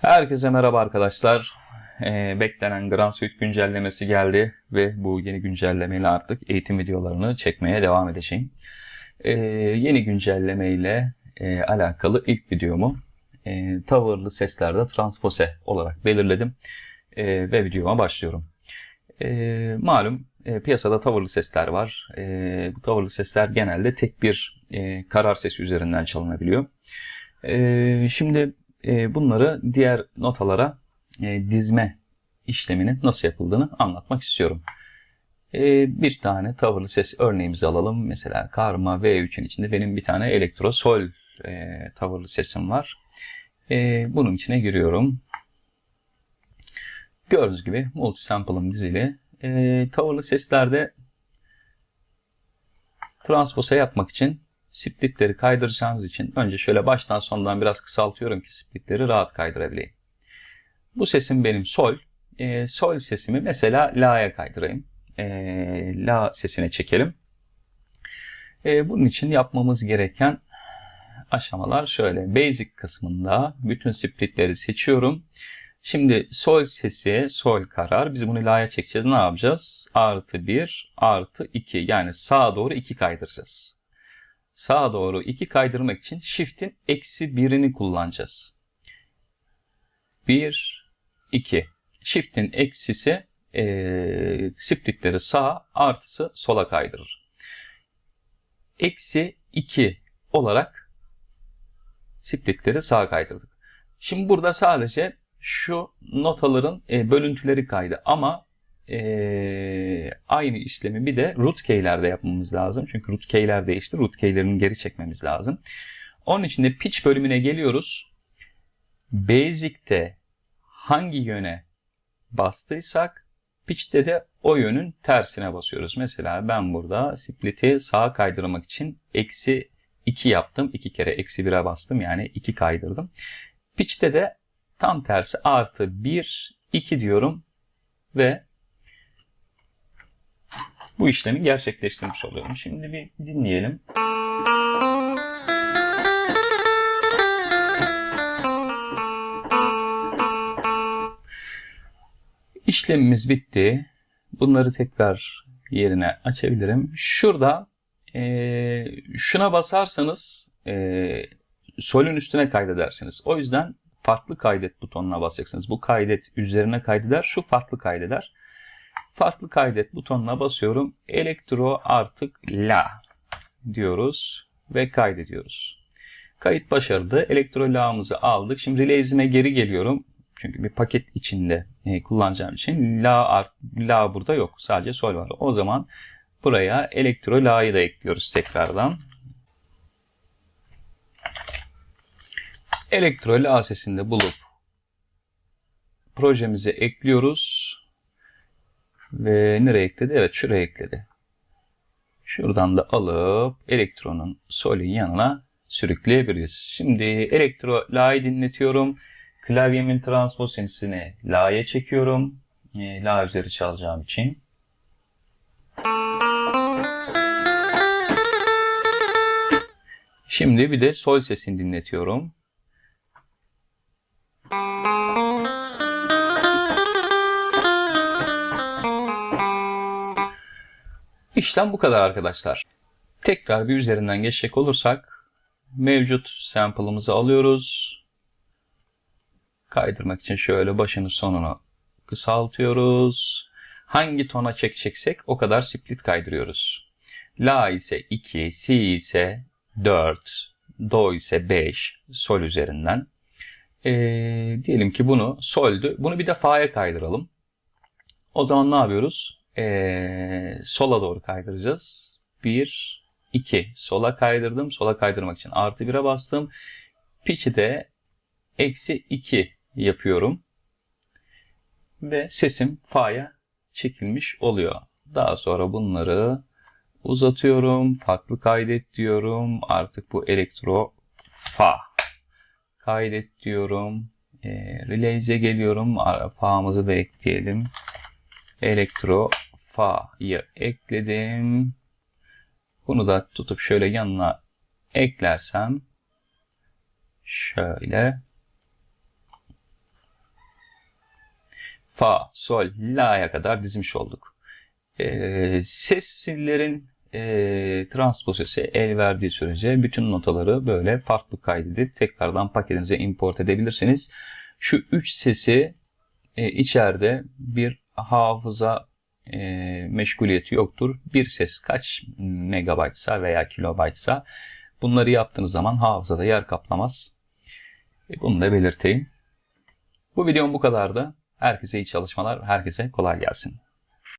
Herkese merhaba arkadaşlar. Ee, beklenen Grand Suite güncellemesi geldi ve bu yeni güncellemeyle artık eğitim videolarını çekmeye devam edeceğim. Ee, yeni güncelleme ile e, alakalı ilk videomu e, tavırlı seslerde transpose olarak belirledim e, ve videoma başlıyorum. E, malum e, piyasada tavırlı sesler var. E, bu tavırlı sesler genelde tek bir e, karar sesi üzerinden çalınabiliyor. E, şimdi e, bunları diğer notalara e, dizme işleminin nasıl yapıldığını anlatmak istiyorum. E, bir tane tavırlı ses örneğimizi alalım. Mesela karma V3'ün içinde benim bir tane elektro sol e, tavırlı sesim var. E, bunun içine giriyorum. Gördüğünüz gibi multisample'ım dizili. Tavırlı seslerde transpose yapmak için splitleri kaydıracağımız için önce şöyle baştan sondan biraz kısaltıyorum ki splitleri rahat kaydırabileyim. Bu sesim benim sol. E, sol sesimi mesela la'ya kaydırayım. E, la sesine çekelim. E, bunun için yapmamız gereken aşamalar şöyle. Basic kısmında bütün splitleri seçiyorum. Şimdi sol sesi, sol karar. Biz bunu la'ya çekeceğiz. Ne yapacağız? Artı 1, artı 2. Yani sağa doğru 2 kaydıracağız sağa doğru 2 kaydırmak için shift'in eksi birini kullanacağız. 1, 2. Shift'in eksisi e, splitleri sağa artısı sola kaydırır. Eksi 2 olarak splitleri sağa kaydırdık. Şimdi burada sadece şu notaların e, bölüntüleri kaydı ama e, aynı işlemi bir de root keylerde yapmamız lazım. Çünkü root keyler değişti. Root keylerini geri çekmemiz lazım. Onun için de pitch bölümüne geliyoruz. Basic'te hangi yöne bastıysak pitch'te de o yönün tersine basıyoruz. Mesela ben burada split'i sağa kaydırmak için eksi 2 yaptım. 2 kere eksi 1'e bastım. Yani 2 kaydırdım. Pitch'te de tam tersi artı 1, 2 diyorum ve bu işlemi gerçekleştirmiş oluyorum. Şimdi bir dinleyelim. İşlemimiz bitti. Bunları tekrar yerine açabilirim. Şurada e, şuna basarsanız e, solün üstüne kaydedersiniz. O yüzden farklı kaydet butonuna basacaksınız. Bu kaydet üzerine kaydeder, şu farklı kaydeder. Farklı kaydet butonuna basıyorum. Elektro artık la diyoruz ve kaydediyoruz. Kayıt başarılı. Elektro la'mızı aldık. Şimdi release'ime geri geliyorum. Çünkü bir paket içinde e, kullanacağım için la, art, la burada yok. Sadece sol var. O zaman buraya elektro la'yı da ekliyoruz tekrardan. Elektro la sesini bulup projemize ekliyoruz. Ve nereye ekledi? Evet şuraya ekledi. Şuradan da alıp elektronun solün yanına sürükleyebiliriz. Şimdi elektro la'yı dinletiyorum. Klavyemin transposensini la'ya çekiyorum. E, la üzeri çalacağım için. Şimdi bir de sol sesini dinletiyorum. İşlem bu kadar arkadaşlar. Tekrar bir üzerinden geçecek olursak mevcut sample'ımızı alıyoruz. Kaydırmak için şöyle başını sonunu kısaltıyoruz. Hangi tona çekeceksek o kadar split kaydırıyoruz. La ise 2, Si ise 4, Do ise 5, Sol üzerinden. Ee, diyelim ki bunu Sol'dü. Bunu bir de Fa'ya kaydıralım. O zaman ne yapıyoruz? Ee, sola doğru kaydıracağız. 1, 2. Sola kaydırdım. Sola kaydırmak için artı 1'e bastım. Pitch'i de eksi 2 yapıyorum. Ve sesim Fa'ya çekilmiş oluyor. Daha sonra bunları uzatıyorum. Farklı kaydet diyorum. Artık bu elektro Fa. Kaydet diyorum. E, Release'e geliyorum. Fa'mızı da ekleyelim. Elektro Fa'yı ekledim. Bunu da tutup şöyle yanına eklersem şöyle fa, sol, la'ya kadar dizmiş olduk. Ee, seslerin e, transposesi el verdiği sürece bütün notaları böyle farklı kaydedip tekrardan paketinize import edebilirsiniz. Şu üç sesi e, içeride bir hafıza e, meşguliyeti yoktur. Bir ses kaç megabaytsa veya kilobaytsa bunları yaptığınız zaman hafızada yer kaplamaz. E, bunu da belirteyim. Bu videom bu kadardı. Herkese iyi çalışmalar, herkese kolay gelsin.